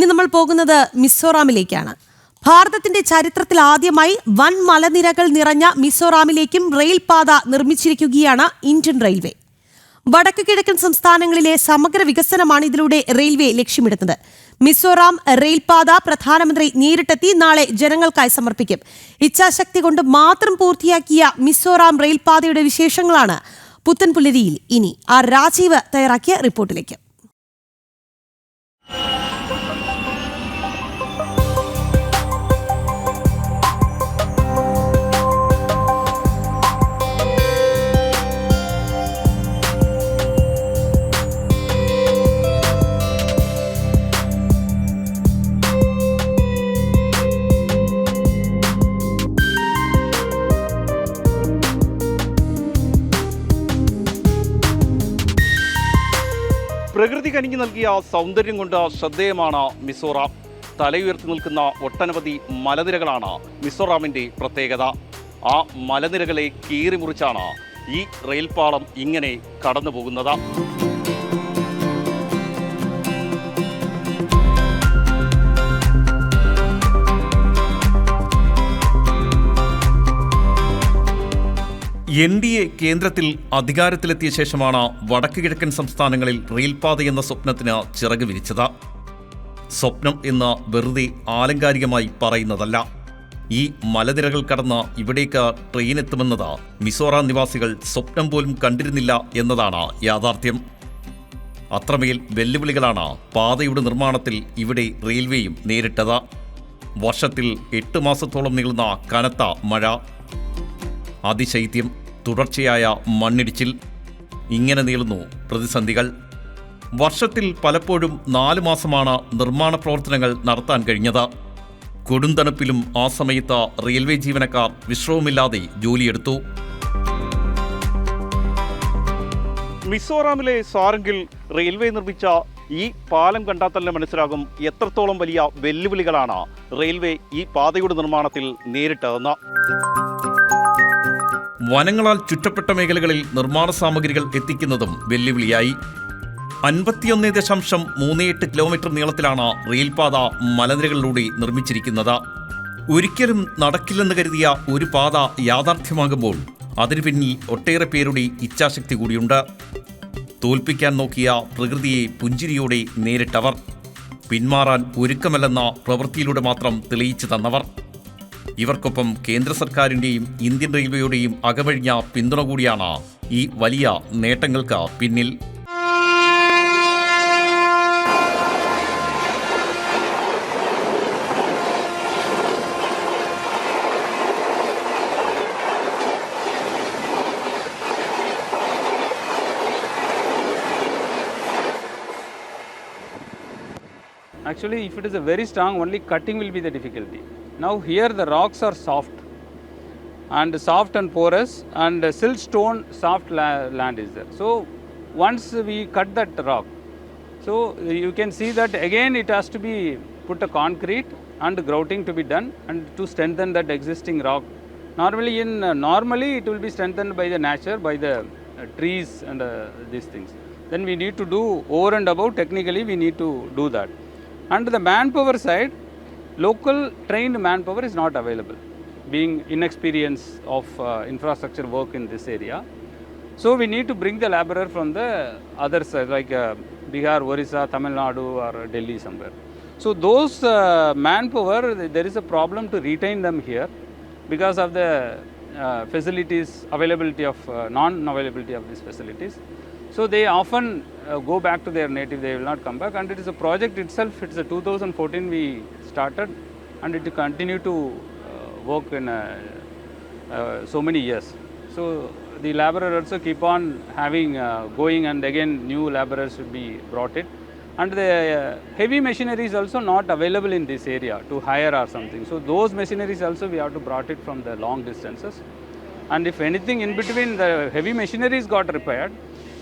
ഇനി നമ്മൾ പോകുന്നത് മിസോറാമിലേക്കാണ്. ഭാരതത്തിന്റെ ചരിത്രത്തിൽ ആദ്യമായി വൻ മലനിരകൾ നിറഞ്ഞ മിസോറാമിലേക്കും റെയിൽപാത നിർമ്മിച്ചിരിക്കുകയാണ് ഇന്ത്യൻ റെയിൽവേ. വടക്കു കിഴക്കൻ സംസ്ഥാനങ്ങളിലെ സമഗ്ര വികസനമാണ് ഇതിലൂടെ റെയിൽവേ ലക്ഷ്യമിടുന്നത്. മിസോറാം റെയിൽപാത പ്രധാനമന്ത്രി നേരിട്ടെത്തി നാളെ ജനങ്ങൾക്കായി സമർപ്പിക്കും. ഇച്ഛാശക്തി കൊണ്ട് മാത്രം പൂർത്തിയാക്കിയ മിസോറാം റെയിൽപാതയുടെ വിശേഷങ്ങളാണ് പുത്തൻപുലരിയിൽ ഇനി ആ രാജീവ് തയ്യാറാക്കിയ റിപ്പോർട്ടിലേക്ക്. പ്രകൃതി കനിഞ്ഞു നൽകിയ സൗന്ദര്യം കൊണ്ട് ശ്രദ്ധേയമാണ് മിസോറാം. തലയുയർത്തി നിൽക്കുന്ന ഒട്ടനവധി മലനിരകളാണ് മിസോറാമിന്റെ പ്രത്യേകത. ആ മലനിരകളെ കീറിമുറിച്ചാണ് ഈ റെയിൽപാളം ഇങ്ങനെ കടന്നു പോകുന്നത് എൻ ഡി എ കേന്ദ്രത്തിൽ അധികാരത്തിലെത്തിയ ശേഷമാണ് വടക്ക് കിഴക്കൻ സംസ്ഥാനങ്ങളിൽ റെയിൽപാത എന്ന സ്വപ്നത്തിന് ചിറക് വിരിച്ചത്. സ്വപ്നം എന്ന് വെറുതെ ആലങ്കാരികമായി പറയുന്നതല്ല. ഈ മലനിരകൾ കടന്ന് ഇവിടേക്ക് ട്രെയിൻ എത്തുമെന്നത് മിസോറാം നിവാസികൾ സ്വപ്നം പോലും കണ്ടിരുന്നില്ല എന്നതാണ് യാഥാർത്ഥ്യം. അത്രമേൽ വെല്ലുവിളികളാണ് പാതയുടെ നിർമ്മാണത്തിൽ ഇവിടെ റെയിൽവേയും നേരിട്ടത്. വർഷത്തിൽ എട്ട് മാസത്തോളം നീളുന്ന കനത്ത മഴ. അതിശൈത്യം. തുടർച്ചയായ മണ്ണിടിച്ചിൽ ഇങ്ങനെ നീളുന്നു പ്രതിസന്ധികൾ. വർഷത്തിൽ പലപ്പോഴും നാല് മാസമാണ് നിർമ്മാണ പ്രവർത്തനങ്ങൾ നടത്താൻ കഴിഞ്ഞത്. കൊടുന്തണുപ്പിലും ആ സമയത്ത് റെയിൽവേ ജീവനക്കാർ വിശ്രമമില്ലാതെ ജോലിയെടുത്തു. മിസോറാമിലെ സാരംഗിൽ റെയിൽവേ നിർമ്മിച്ച ഈ പാലം കണ്ടാൽ തന്നെ മനസ്സിലാകും എത്രത്തോളം വലിയ വെല്ലുവിളികളാണ് റെയിൽവേ ഈ പാതയുടെ നിർമ്മാണത്തിൽ നേരിട്ടതെന്ന്. വനങ്ങളാൽ ചുറ്റപ്പെട്ട മേഖലകളിൽ നിർമ്മാണ സാമഗ്രികൾ എത്തിക്കുന്നതും വെല്ലുവിളിയായി. അൻപത്തിയൊന്ന് ദശാംശം മൂന്ന് എട്ട് കിലോമീറ്റർ നീളത്തിലാണ് റെയിൽപാത മലനിരകളിലൂടെ നിർമ്മിച്ചിരിക്കുന്നത്. ഒരിക്കലും നടക്കില്ലെന്ന് കരുതിയ ഒരു പാത യാഥാർത്ഥ്യമാകുമ്പോൾ അതിനു പിന്നിൽ ഒട്ടേറെ പേരുടെ ഇച്ഛാശക്തി കൂടിയുണ്ട്. തോൽപ്പിക്കാൻ നോക്കിയ പ്രകൃതിയെ പുഞ്ചിരിയോടെ നേരിട്ടവർ. പിന്മാറാൻ ഒരുക്കമല്ലെന്ന പ്രവൃത്തിയിലൂടെ മാത്രം തെളിയിച്ചു തന്നവർ. ഇവർക്കൊപ്പം കേന്ദ്ര സർക്കാരിന്റെയും ഇന്ത്യൻ റെയിൽവേയുടെയും അകവഴിഞ്ഞ പിന്തുണ കൂടിയാണ് ഈ വലിയ നേട്ടങ്ങൾക്ക് പിന്നിൽ Actually, if it is a very strong, only cutting will be the difficulty. Now here the rocks are soft and soft and porous and siltstone soft la- land is there. So once we cut that rock, so you can see that again it has to be put a concrete and grouting to be done and to strengthen that existing rock. Normally in uh, normally it will be strengthened by the nature by the uh, trees and uh, these things. Then we need to do over and above technically we need to do that. And the manpower side, local trained manpower is not available, being inexperience of uh, infrastructure work in this area. So we need to bring the laborer from the other side, like uh, Bihar, Orissa, Tamil Nadu, or Delhi somewhere. So those uh, manpower, there is a problem to retain them here because of the uh, facilities availability of uh, non-availability of these facilities. So they often uh, go back to their native; they will not come back. And it is a project itself. It's a 2014 we started, and it will continue to uh, work in uh, uh, so many years. So the laborer also keep on having uh, going, and again new laborers will be brought in. And the uh, heavy machinery is also not available in this area to hire or something. So those machineries also we have to brought it from the long distances. And if anything in between the heavy machineries got repaired,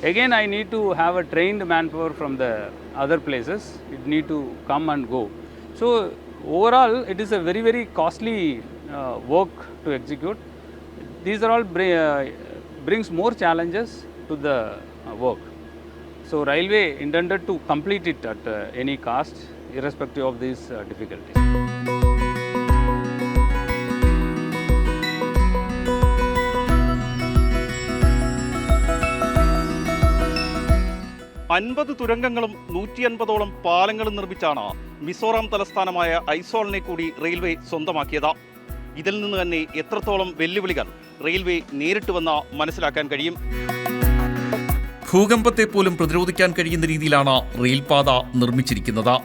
again I need to have a trained manpower from the other places. It need to come and go. So overall, it is a very very costly uh, work to execute. These are all bring, uh, brings more challenges to the uh, work. So railway intended to complete it at uh, any cost irrespective of these uh, difficulties. അൻപത് തുരങ്കങ്ങളും നൂറ്റി അൻപതോളം പാലങ്ങളും നിർമ്മിച്ചാണ് മിസോറാം തലസ്ഥാനമായ ഐസോളിനെ കൂടി railway സ്വന്തമാക്കിയത്. ഇതിൽ നിന്ന് തന്നെ എത്രത്തോളം വെല്ലുവിളികൾ റെയിൽവേ നേരിട്ട് വന്ന മനസ്സിലാക്കാൻ കഴിയും. ഭൂകമ്പത്തെ പോലും പ്രതിരോധിക്കാൻ കഴിയുന്ന രീതിയിലാണ് റെയിൽപാത നിർമ്മിച്ചിരിക്കുന്നത്.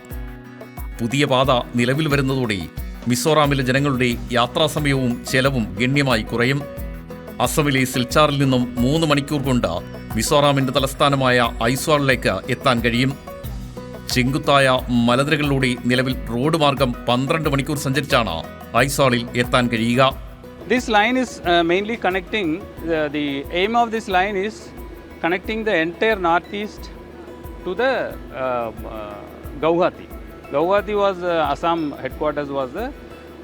പുതിയ പാത നിലവിൽ വരുന്നതോടെ മിസോറാമിലെ ജനങ്ങളുടെ യാത്രാസമയവും ചെലവും ഗണ്യമായി കുറയും. അസമിലെ സിൽച്ചാറിൽ നിന്നും മൂന്ന് മണിക്കൂർ കൊണ്ട് മിസോറാമിന്റെ തലസ്ഥാനമായ ഐസ്വാളിലേക്ക് എത്താൻ കഴിയും ചെങ്കുത്തായ മലനിരകളിലൂടെ നിലവിൽ റോഡ് മാർഗം പന്ത്രണ്ട് മണിക്കൂർ സഞ്ചരിച്ചാണ് ഐസ്വാളിൽ എത്താൻ കഴിയുക This line is uh, mainly connecting, the, the aim of this line is connecting the entire northeast to the uh, uh, Gauhati. Gauhati was uh, Assam headquarters was the uh,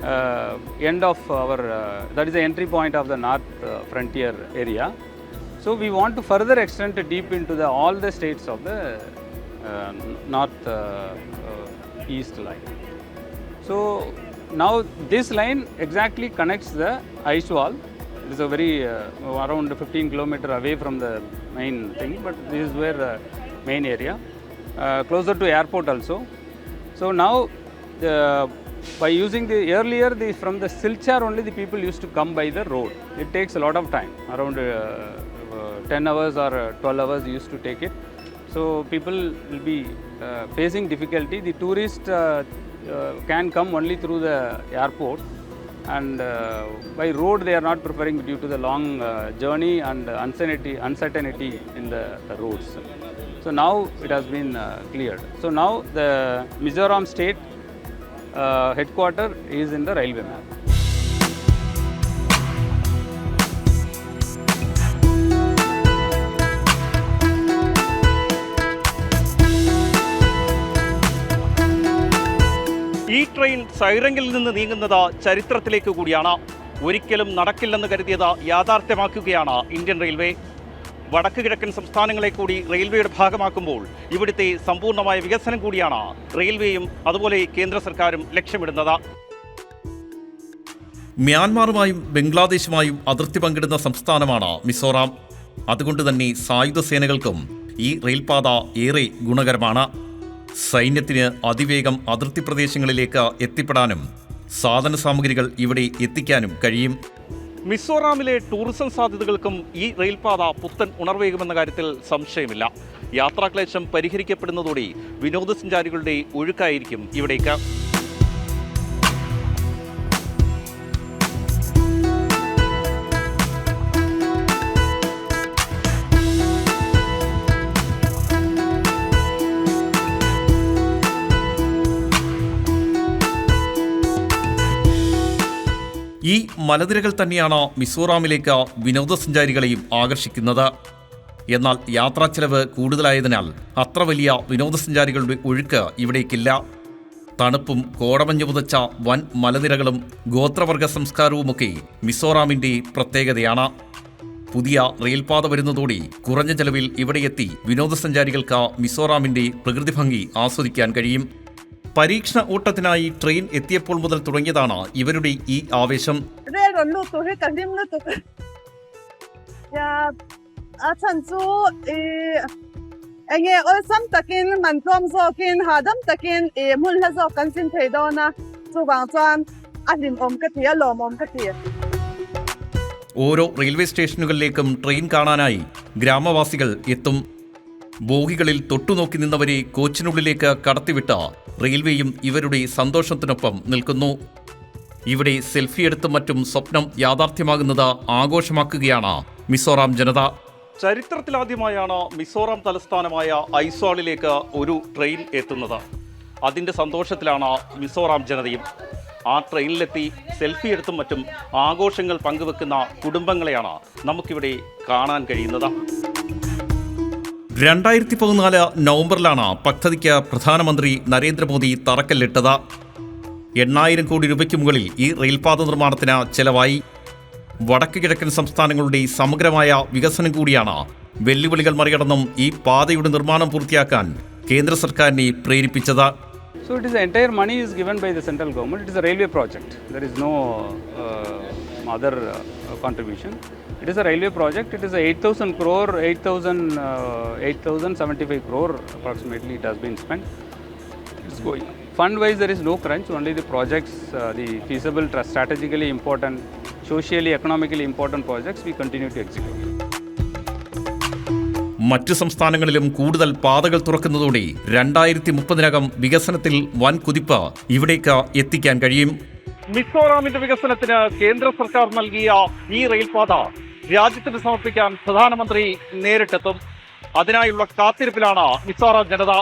end of our, uh, that is the entry point of the north uh, frontier area. So we want to further extend deep into the, all the states of the uh, north uh, uh, east line. So now this line exactly connects the ice wall. It is a very uh, around 15 kilometer away from the main thing, but this is where the main area, uh, closer to airport also. So now, the, by using the earlier the from the Silchar only the people used to come by the road. It takes a lot of time, around uh, uh, 10 hours or uh, 12 hours used to take it. So people will be uh, facing difficulty. The tourist uh, uh, can come only through the airport, and uh, by road they are not preferring due to the long uh, journey and uncertainty, uncertainty in the, the roads. So now it has been uh, cleared. So now the Mizoram state uh, headquarter is in the railway map. ഈ train സൈറങ്കിൽ നിന്ന് നീങ്ങുന്നത് ചരിത്രത്തിലേക്ക് കൂടിയാണ് ഒരിക്കലും നടക്കില്ലെന്ന് കരുതിയത് യാഥാർത്ഥ്യമാക്കുകയാണ് Indian railway വടക്ക് കിഴക്കൻ സംസ്ഥാനങ്ങളെ കൂടി റെയിൽവേയുടെ ഭാഗമാക്കുമ്പോൾ ഇവിടുത്തെ സമ്പൂർണമായ വികസനം കൂടിയാണ് റെയിൽവേയും അതുപോലെ കേന്ദ്ര സർക്കാരും ലക്ഷ്യമിടുന്നത്. മ്യാൻമാറുമായും ബംഗ്ലാദേശുമായും അതിർത്തി പങ്കിടുന്ന സംസ്ഥാനമാണ് മിസോറാം. അതുകൊണ്ട് തന്നെ സായുധ സേനകൾക്കും ഈ റെയിൽപാത ഏറെ ഗുണകരമാണ്. സൈന്യത്തിന് അതിവേഗം അതിർത്തി പ്രദേശങ്ങളിലേക്ക് എത്തിപ്പെടാനും സാധന സാമഗ്രികൾ ഇവിടെ എത്തിക്കാനും കഴിയും. മിസോറാമിലെ ടൂറിസം സാധ്യതകൾക്കും ഈ റെയിൽപാത പുത്തൻ ഉണർവേകുമെന്ന കാര്യത്തിൽ സംശയമില്ല. യാത്രാക്ലേശം പരിഹരിക്കപ്പെടുന്നതോടെ വിനോദസഞ്ചാരികളുടെ ഒഴുക്കായിരിക്കും ഇവിടേക്ക്. ഈ മലനിരകൾ തന്നെയാണ് മിസോറാമിലേക്ക് വിനോദസഞ്ചാരികളെയും ആകർഷിക്കുന്നത്. എന്നാൽ യാത്രാ ചെലവ് കൂടുതലായതിനാൽ അത്ര വലിയ വിനോദസഞ്ചാരികളുടെ ഒഴുക്ക് ഇവിടേക്കില്ല. തണുപ്പും കോടമഞ്ഞു പുതച്ച വൻ മലനിരകളും ഗോത്രവർഗ സംസ്കാരവുമൊക്കെ മിസോറാമിന്റെ പ്രത്യേകതയാണ്. പുതിയ റെയിൽപാത വരുന്നതോടെ കുറഞ്ഞ ചെലവിൽ ഇവിടെയെത്തി വിനോദസഞ്ചാരികൾക്ക് മിസോറാമിന്റെ പ്രകൃതി ഭംഗി ആസ്വദിക്കാൻ കഴിയും. പരീക്ഷണ ഓട്ടത്തിനായി ട്രെയിൻ എത്തിയപ്പോൾ മുതൽ തുടങ്ങിയതാണ് ഇവരുടെ ഈ ആവേശം. ഓരോ റെയിൽവേ സ്റ്റേഷനുകളിലേക്കും ട്രെയിൻ കാണാനായി ഗ്രാമവാസികൾ എത്തും. ബോഗികളിൽ തൊട്ടുനോക്കി നിന്നവരെ കോച്ചിനുള്ളിലേക്ക് കടത്തിവിട്ട റെയിൽവേയും ഇവരുടെ സന്തോഷത്തിനൊപ്പം നിൽക്കുന്നു. ഇവിടെ സെൽഫി എടുത്തും മറ്റും സ്വപ്നം യാഥാർത്ഥ്യമാകുന്നത് ആഘോഷമാക്കുകയാണ് മിസോറാം ജനത. ചരിത്രത്തിലാദ്യമായാണ് മിസോറാം തലസ്ഥാനമായ ഐസ്വാളിലേക്ക് ഒരു ട്രെയിൻ എത്തുന്നത്. അതിന്റെ സന്തോഷത്തിലാണ് മിസോറാം ജനതയും. ആ ട്രെയിനിലെത്തി സെൽഫി എടുത്തും മറ്റും ആഘോഷങ്ങൾ പങ്കുവെക്കുന്ന കുടുംബങ്ങളെയാണ് നമുക്കിവിടെ കാണാൻ കഴിയുന്നത്. രണ്ടായിരത്തി പതിനാല് നവംബറിലാണ് പദ്ധതിക്ക് പ്രധാനമന്ത്രി നരേന്ദ്രമോദി തറക്കല്ലിട്ടത് എണ്ണായിരം കോടി രൂപയ്ക്ക് മുകളിൽ ഈ റെയിൽപാത നിർമ്മാണത്തിന് ചെലവായി വടക്ക് കിഴക്കൻ സംസ്ഥാനങ്ങളുടെ സമഗ്രമായ വികസനം കൂടിയാണ് വെല്ലുവിളികൾ മറികടന്നും ഈ പാതയുടെ നിർമ്മാണം പൂർത്തിയാക്കാൻ കേന്ദ്ര സർക്കാരിനെ പ്രേരിപ്പിച്ചത് So it is the entire money is given by the central government. It is a railway project. There is no uh, other uh, contribution. It is a railway project. It is a 8,000 crore, 8,000, uh, 8,075 crore approximately. It has been spent. It's going. Fund-wise, there is no crunch. Only the projects, uh, the feasible, strategically important, socially, economically important projects, we continue to execute. മറ്റു സംസ്ഥാനങ്ങളിലും കൂടുതൽ പാതകൾ തുറക്കുന്നതോടെ രണ്ടായിരത്തി മുപ്പതിനകം വികസനത്തിൽ വൻ കുതിപ്പ് ഇവിടേക്ക് എത്തിക്കാൻ കഴിയും മിസോറാമിന്റെ വികസനത്തിന് കേന്ദ്ര സർക്കാർ നൽകിയ ഈ റെയിൽപാത രാജ്യത്തിന് സമർപ്പിക്കാൻ പ്രധാനമന്ത്രി നേരിട്ടെത്തും. അതിനായുള്ള കാത്തിരിപ്പിലാണ് മിസോറാം ജനത